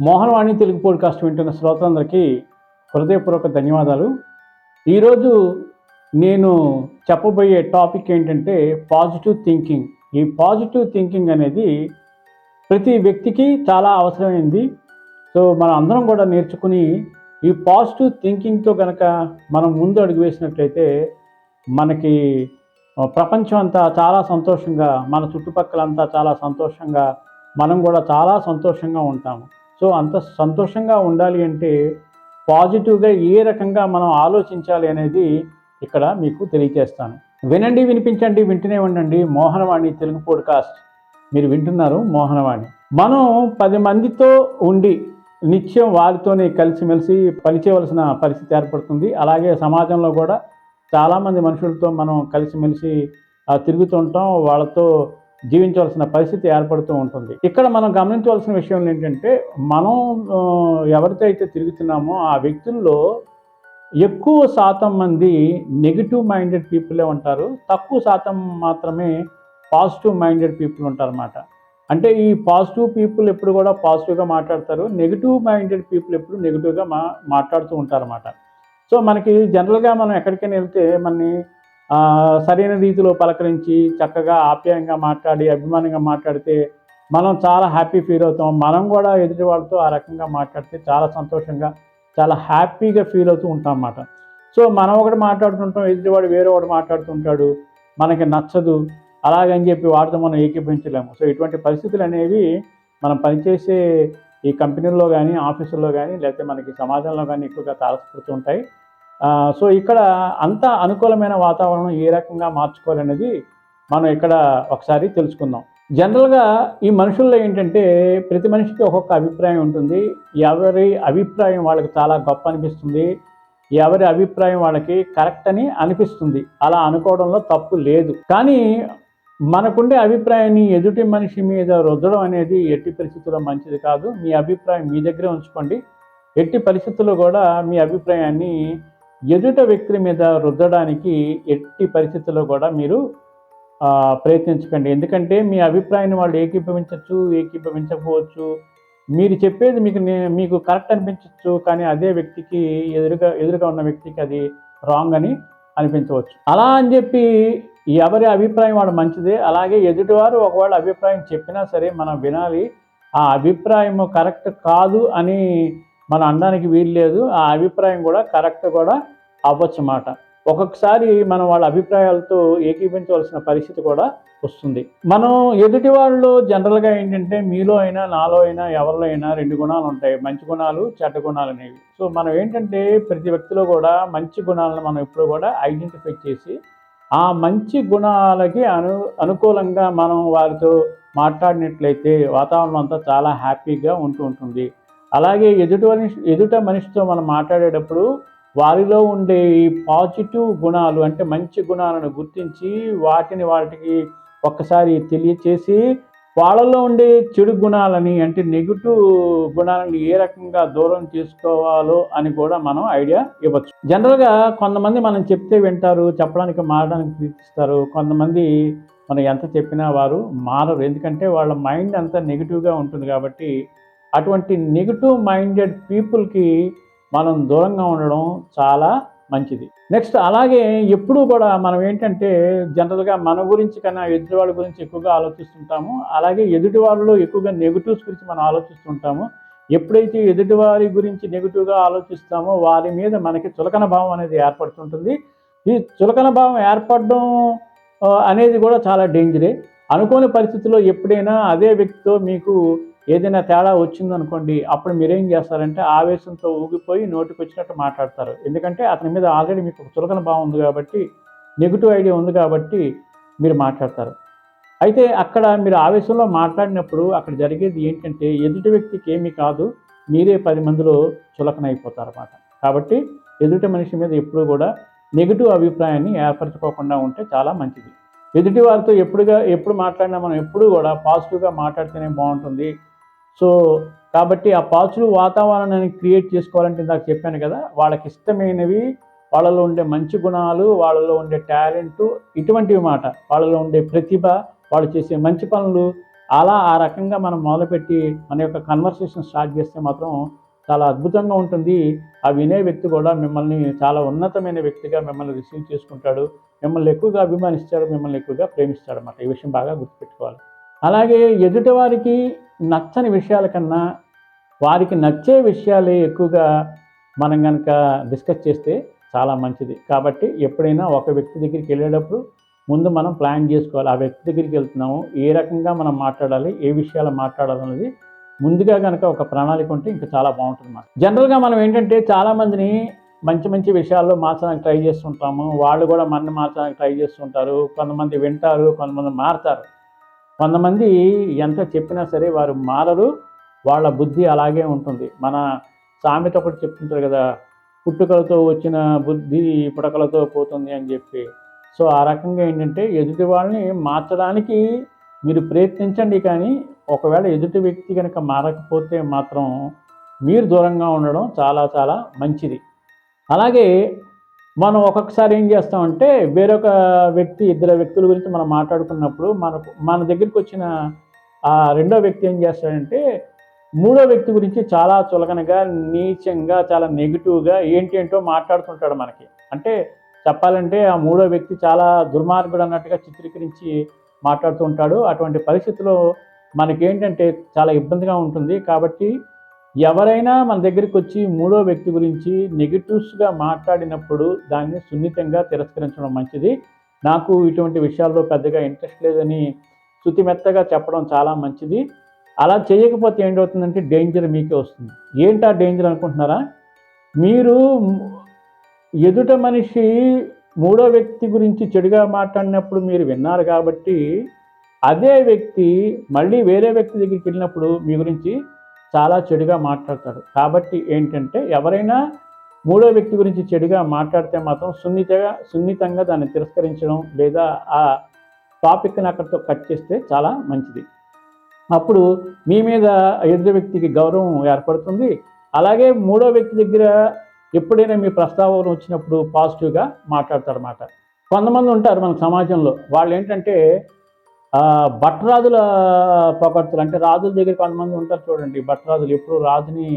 Mohanavani Telugu podcast వింటున్న శ్రోతలందరికీ హృదయపూర్వక ధన్యవాదాలు. ఈరోజు నేను చెప్పబోయే టాపిక్ ఏంటంటే పాజిటివ్ థింకింగ్. ఈ పాజిటివ్ థింకింగ్ అనేది ప్రతి వ్యక్తికి చాలా అవసరమైంది. సో మనం అందరం కూడా నేర్చుకుని ఈ పాజిటివ్ థింకింగ్తో కనుక మనం ముందు అడుగు వేసినట్లయితే మనకి ప్రపంచం అంతా చాలా సంతోషంగా మన చుట్టుపక్కలంతా చాలా సంతోషంగా మనం కూడా చాలా సంతోషంగా ఉంటాము. సో అంత సంతోషంగా ఉండాలి అంటే పాజిటివ్గా ఏ రకంగా మనం ఆలోచించాలి అనేది ఇక్కడ మీకు తెలియజేస్తాను వినండి వినిపించండి వింటూనే ఉండండి. మోహనవాణి తెలుగు పోడ్కాస్ట్. మీరు వింటున్నారు మోహనవాణి. మనం పది మందితో ఉండి నిత్యం వారితోనే కలిసిమెలిసి పనిచేయవలసిన పరిస్థితి ఏర్పడుతుంది. అలాగే సమాజంలో కూడా చాలామంది మనుషులతో మనం కలిసిమెలిసి తిరుగుతుంటాం వాళ్ళతో జీవించవలసిన పరిస్థితి ఏర్పడుతూ ఉంటుంది. ఇక్కడ మనం గమనించవలసిన విషయం ఏంటంటే మనం ఎవరితో అయితే తిరుగుతున్నామో ఆ వ్యక్తుల్లో ఎక్కువ శాతం మంది నెగిటివ్ మైండెడ్ పీపులే ఉంటారు. తక్కువ శాతం మాత్రమే పాజిటివ్ మైండెడ్ పీపుల్ ఉంటారన్నమాట. అంటే ఈ పాజిటివ్ పీపుల్ ఎప్పుడు కూడా పాజిటివ్గా మాట్లాడతారు. నెగిటివ్ మైండెడ్ పీపుల్ ఎప్పుడు నెగిటివ్గా మా మాట్లాడుతూ ఉంటారన్నమాట. సో మనకి జనరల్గా మనం ఎక్కడికైనా వెళ్తే మనని సరైన రీతిలో పలకరించి చక్కగా ఆప్యాయంగా మాట్లాడి అభిమానంగా మాట్లాడితే మనం చాలా హ్యాపీ ఫీల్ అవుతాం. మనం కూడా ఎదుటి వాళ్ళతో ఆ రకంగా మాట్లాడితే చాలా సంతోషంగా చాలా హ్యాపీగా ఫీల్ అవుతూ ఉంటాం అన్నమాట. సో మనం ఒకటి మాట్లాడుతుంటాం ఎదుటివాడు వేరే ఒకటి మాట్లాడుతుంటాడు మనకి నచ్చదు. అలాగని చెప్పి వాటితో మనం ఏకీపించలేము సో ఇటువంటి పరిస్థితులు అనేవి మనం పనిచేసే ఈ కంపెనీల్లో కానీ ఆఫీసుల్లో కానీ లేకపోతే మనకి సమాజంలో కానీ ఎక్కువగా తారసపడుతూ ఉంటాయి. సో ఇక్కడ అంత అనుకూలమైన వాతావరణం ఏ రకంగా మార్చుకోవాలనేది మనం ఇక్కడ ఒకసారి తెలుసుకుందాం. జనరల్గా ఈ మనుషుల్లో ఏంటంటే ప్రతి మనిషికి ఒక్కొక్క అభిప్రాయం ఉంటుంది. ఎవరి అభిప్రాయం వాళ్ళకి చాలా గొప్ప అనిపిస్తుంది. ఎవరి అభిప్రాయం వాళ్ళకి కరెక్ట్ అని అనిపిస్తుంది. అలా అనుకోవడంలో తప్పు లేదు. కానీ మనకుండే అభిప్రాయాన్ని ఎదుటి మనిషి మీద రుద్దడం అనేది ఎట్టి పరిస్థితుల్లో మంచిది కాదు. మీ అభిప్రాయం మీ దగ్గరే ఉంచుకోండి. ఎట్టి పరిస్థితుల్లో కూడా మీ అభిప్రాయాన్ని ఎదుట వ్యక్తుల మీద రుద్దడానికి ఎట్టి పరిస్థితుల్లో కూడా మీరు ప్రయత్నించకండి. ఎందుకంటే మీ అభిప్రాయాన్ని వాళ్ళు ఏకీభవించవచ్చు ఏకీభవించకపోవచ్చు. మీరు చెప్పేది మీకు మీకు కరెక్ట్ అనిపించవచ్చు కానీ అదే వ్యక్తికి ఎదురుగా ఎదురుగా ఉన్న వ్యక్తికి అది రాంగ్ అని అనిపించవచ్చు. అలా అని చెప్పి ఎవరి అభిప్రాయం వాడు మంచిదే అలాగే ఎదుటివారు ఒకవేళ అభిప్రాయం చెప్పినా సరే మనం వినాలి ఆ అభిప్రాయం కరెక్ట్ కాదు అని మనం అనడానికి వీలు లేదు ఆ అభిప్రాయం కూడా కరెక్ట్ కూడా అవ్వచ్చు అన్నమాట ఒక్కొక్కసారి మనం వాళ్ళ అభిప్రాయాలతో ఏకీపించవలసిన పరిస్థితి కూడా వస్తుంది. మనం ఎదుటి వాళ్ళు జనరల్గా ఏంటంటే మీలో అయినా నాలో అయినా ఎవరిలో అయినా రెండు గుణాలు ఉంటాయి. మంచి గుణాలు చెడ్డ గుణాలు అనేవి. సో మనం ఏంటంటే ప్రతి వ్యక్తిలో కూడా మంచి గుణాలను మనం ఎప్పుడు కూడా ఐడెంటిఫై చేసి ఆ మంచి గుణాలకి అను అనుకూలంగా మనం వారితో మాట్లాడినట్లయితే వాతావరణం అంతా చాలా హ్యాపీగా ఉంటూ ఉంటుంది. అలాగే ఎదుట మనిషి ఎదుట మనిషితో మనం మాట్లాడేటప్పుడు వారిలో ఉండే ఈ పాజిటివ్ గుణాలు అంటే మంచి గుణాలను గుర్తించి వాటిని వాటికి ఒక్కసారి తెలియచేసి వాళ్ళలో ఉండే చెడు గుణాలని అంటే నెగిటివ్ గుణాలని ఏ రకంగా దూరం చేసుకోవాలో అని కూడా మనం ఐడియా ఇవ్వచ్చు. జనరల్గా కొంతమంది మనం చెప్తే వింటారు చెప్పడానికి మారడానికి ప్రయత్నిస్తారు. కొంతమంది మనం ఎంత చెప్పినా వారు మారరు. ఎందుకంటే వాళ్ళ మైండ్ అంతా నెగిటివ్గా ఉంటుంది కాబట్టి అటువంటి నెగిటివ్ మైండెడ్ పీపుల్కి మనం దూరంగా ఉండడం చాలా మంచిది. నెక్స్ట్ అలాగే ఎప్పుడూ కూడా మనం ఏంటంటే జనరల్గా మన గురించి కన్నా ఎదుటివాళ్ళ గురించి ఎక్కువగా ఆలోచిస్తుంటాము. అలాగే ఎదుటి వాళ్ళలో ఎక్కువగా నెగిటివ్స్ గురించి మనం ఆలోచిస్తుంటాము. ఎప్పుడైతే ఎదుటివారి గురించి నెగిటివ్గా ఆలోచిస్తామో వారి మీద మనకి చులకన భావం అనేది ఏర్పడుతుంటుంది. ఈ చులకన భావం ఏర్పడడం అనేది కూడా చాలా డేంజరే అనుకోని పరిస్థితుల్లో ఎప్పుడైనా అదే వ్యక్తితో మీకు ఏదైనా తేడా వచ్చిందనుకోండి అప్పుడు మీరేం చేస్తారంటే ఆవేశంతో ఊగిపోయి నోటికి వచ్చినట్టు మాట్లాడతారు. ఎందుకంటే అతని మీద ఆల్రెడీ మీకు చులకన భావం ఉంది కాబట్టి నెగిటివ్ ఐడియా ఉంది కాబట్టి మీరు మాట్లాడతారు. అయితే అక్కడ మీరు ఆవేశంలో మాట్లాడినప్పుడు అక్కడ జరిగేది ఏంటంటే ఎదుటి వ్యక్తికి ఏమీ కాదు మీరే పది మందిలో చులకన అయిపోతారు అన్నమాట కాబట్టి ఎదుటి మనిషి మీద ఎప్పుడూ కూడా నెగిటివ్ అభిప్రాయాన్ని ఏర్పరచుకోకుండా ఉంటే చాలా మంచిది. ఎదుటి వారితో ఎప్పుడుగా ఎప్పుడు మాట్లాడినా మనం ఎప్పుడూ కూడా పాజిటివ్గా మాట్లాడితేనే బాగుంటుంది. సో కాబట్టి ఆ పాజిటివ్ వాతావరణాన్ని క్రియేట్ చేసుకోవాలంటే ఇందాక చెప్పాను కదా వాళ్ళకి ఇష్టమైనవి వాళ్ళలో ఉండే మంచి గుణాలు వాళ్ళలో ఉండే టాలెంట్ ఇటువంటివి మాట. వాళ్ళలో ఉండే ప్రతిభ వాళ్ళు చేసే మంచి పనులు అలా ఆ రకంగా మనం మొదలుపెట్టి మన యొక్క కన్వర్సేషన్ స్టార్ట్ చేస్తే మాత్రం చాలా అద్భుతంగా ఉంటుంది. ఆ వినే వ్యక్తి కూడా మిమ్మల్ని చాలా ఉన్నతమైన వ్యక్తిగా మిమ్మల్ని రిసీవ్ చేసుకుంటాడు. మిమ్మల్ని ఎక్కువగా అభిమానిస్తాడు మిమ్మల్ని ఎక్కువగా ప్రేమిస్తాడు అన్నమాట. ఈ విషయం బాగా గుర్తుపెట్టుకోవాలి. అలాగే ఎదుటి వారికి నచ్చని విషయాల కన్నా వారికి నచ్చే విషయాలే ఎక్కువగా మనం కనుక డిస్కస్ చేస్తే చాలా మంచిది. కాబట్టి ఎప్పుడైనా ఒక వ్యక్తి దగ్గరికి వెళ్ళేటప్పుడు ముందు మనం ప్లాన్ చేసుకోవాలి. ఆ వ్యక్తి దగ్గరికి వెళ్తున్నాము. ఏ రకంగా మనం మాట్లాడాలి? ఏ విషయాలు మాట్లాడాలన్నది ముందుగా కనుక ఒక ప్రణాళిక ఉంటే ఇంకా చాలా బాగుంటుంది అన్నమాట జనరల్గా మనం ఏంటంటే చాలామందిని మంచి మంచి విషయాల్లో మార్చడానికి ట్రై చేస్తుంటాము. వాళ్ళు కూడా మనని మార్చడానికి ట్రై చేస్తుంటారు. కొంతమంది వింటారు కొంతమంది మారుతారు. కొంతమంది ఎంత చెప్పినా సరే వారు మారరు వాళ్ళ బుద్ధి అలాగే ఉంటుంది. మన సామెత ఒకటి చెప్తుంటారు కదా పుట్టుకలతో వచ్చిన బుద్ధి పుడకలతో పోతుంది అని చెప్పి. సో ఆ రకంగా ఏంటంటే ఎదుటి వాళ్ళని మార్చడానికి మీరు ప్రయత్నించండి కానీ ఒకవేళ ఎదుటి వ్యక్తి కనుక మారకపోతే మాత్రం మీరు దూరంగా ఉండడం చాలా చాలా మంచిది. అలాగే మనం ఒక్కొక్కసారి ఏం చేస్తామంటే వేరొక వ్యక్తి ఇద్దరు వ్యక్తుల గురించి మనం మాట్లాడుకున్నప్పుడు మనకు మన దగ్గరికి వచ్చిన ఆ రెండో వ్యక్తి ఏం చేస్తాడంటే మూడో వ్యక్తి గురించి చాలా చులకనగా నీచంగా చాలా నెగిటివ్గా ఏంటి ఏంటో మాట్లాడుతుంటాడు మనకి. అంటే చెప్పాలంటే ఆ మూడో వ్యక్తి చాలా దుర్మార్గుడు అన్నట్టుగా చిత్రీకరించి మాట్లాడుతూ ఉంటాడు. అటువంటి పరిస్థితిలో మనకేంటంటే చాలా ఇబ్బందిగా ఉంటుంది. కాబట్టి ఎవరైనా మన దగ్గరికి వచ్చి మూడో వ్యక్తి గురించి నెగిటివ్స్గా మాట్లాడినప్పుడు దాన్ని సున్నితంగా తిరస్కరించడం మంచిది. నాకు ఇటువంటి విషయాల్లో పెద్దగా ఇంట్రెస్ట్ లేదని శుతిమెత్తగా చెప్పడం చాలా మంచిది. అలా చేయకపోతే ఏంటవుతుందంటే డేంజర్ మీకే వస్తుంది. ఏంటా డేంజర్ అనుకుంటున్నారా? మీరు ఎదుట మనిషి మూడో వ్యక్తి గురించి చెడుగా మాట్లాడినప్పుడు మీరు విన్నారు కాబట్టి అదే వ్యక్తి మళ్ళీ వేరే వ్యక్తి దగ్గరికి వెళ్ళినప్పుడు మీ గురించి చాలా చెడుగా మాట్లాడతాడు కాబట్టి ఏంటంటే ఎవరైనా మూడో వ్యక్తి గురించి చెడుగా మాట్లాడితే మాత్రం సున్నితగా సున్నితంగా దాన్ని తిరస్కరించడం లేదా ఆ టాపిక్ని అక్కడితో కట్ చేస్తే చాలా మంచిది. అప్పుడు మీ మీద ఎదుటి వ్యక్తికి గౌరవం ఏర్పడుతుంది. అలాగే మూడో వ్యక్తి దగ్గర ఎప్పుడైనా మీ ప్రస్తావన వచ్చినప్పుడు పాజిటివ్గా మాట్లాడతారన్నమాట. కొంతమంది ఉంటారు మన సమాజంలో. వాళ్ళు ఏంటంటే భట్టరాజుల భట్రాజుల పొగడ్తలు అంటే రాజుల దగ్గర కొంతమంది ఉంటారు చూడండి భట్రాజులు ఎప్పుడు రాజుని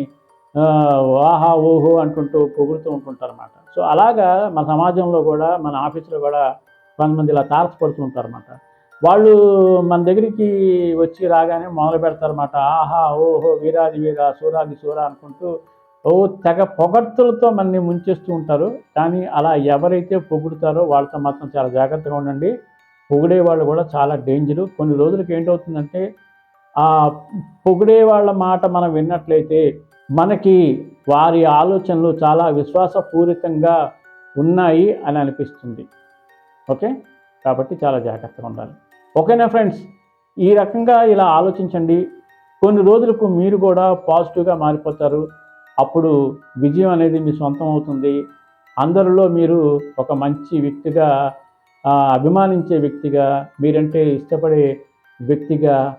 ఆహా ఓహో అంటుంటూ పొగుడుతూ ఉంటుంటారు అనమాట సో అలాగా మన సమాజంలో కూడా మన ఆఫీసులో కూడా కొంతమంది ఇలా తారసపడుతూ ఉంటారు అనమాట వాళ్ళు మన దగ్గరికి వచ్చి రాగానే మొదలు పెడతారన్నమాట ఆహా ఓహో వీరాది వీరా సూరాది సూరా అనుకుంటూ ఓ తెగ పొగడ్తలతో మనని ముంచేస్తూ ఉంటారు. కానీ అలా ఎవరైతే పొగుడుతారో వాళ్ళతో మాత్రం చాలా జాగ్రత్తగా ఉండండి. పొగిడే వాళ్ళు కూడా చాలా డేంజరు. కొన్ని రోజులకి ఏంటవుతుందంటే ఆ పొగిడే వాళ్ళ మాట మనం విన్నట్లయితే మనకి వారి ఆలోచనలు చాలా విశ్వాసపూరితంగా ఉన్నాయి అని అనిపిస్తుంది. ఓకే? కాబట్టి చాలా జాగ్రత్తగా ఉండాలి. ఓకేనా ఫ్రెండ్స్? ఈ రకంగా ఇలా ఆలోచించండి. కొన్ని రోజులకు మీరు కూడా పాజిటివ్గా మారిపోతారు. అప్పుడు విజయం అనేది మీ సొంతం అవుతుంది. అందరిలో మీరు ఒక మంచి వ్యక్తిగా అభిమానించే వ్యక్తిగా మీరంటే ఇష్టపడే వ్యక్తిగా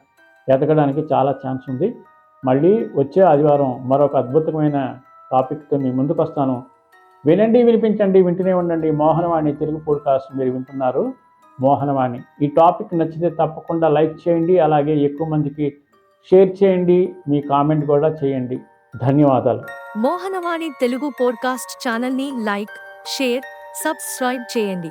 ఎదగడానికి చాలా ఛాన్స్ ఉంది. మళ్ళీ వచ్చే ఆదివారం మరొక అద్భుతమైన టాపిక్తో మీ ముందుకు వస్తాను. వినండి వినిపించండి వింటూనే ఉండండి. మోహనవాణి తెలుగు పోడ్కాస్ట్ మీరు వింటున్నారు. మోహనవాణి. ఈ టాపిక్ నచ్చితే తప్పకుండా లైక్ చేయండి అలాగే ఎక్కువ మందికి షేర్ చేయండి మీ కామెంట్ కూడా చేయండి. ధన్యవాదాలు. మోహనవాణి తెలుగు పోడ్కాస్ట్ ఛానల్ని లైక్ షేర్ సబ్స్క్రైబ్ చేయండి.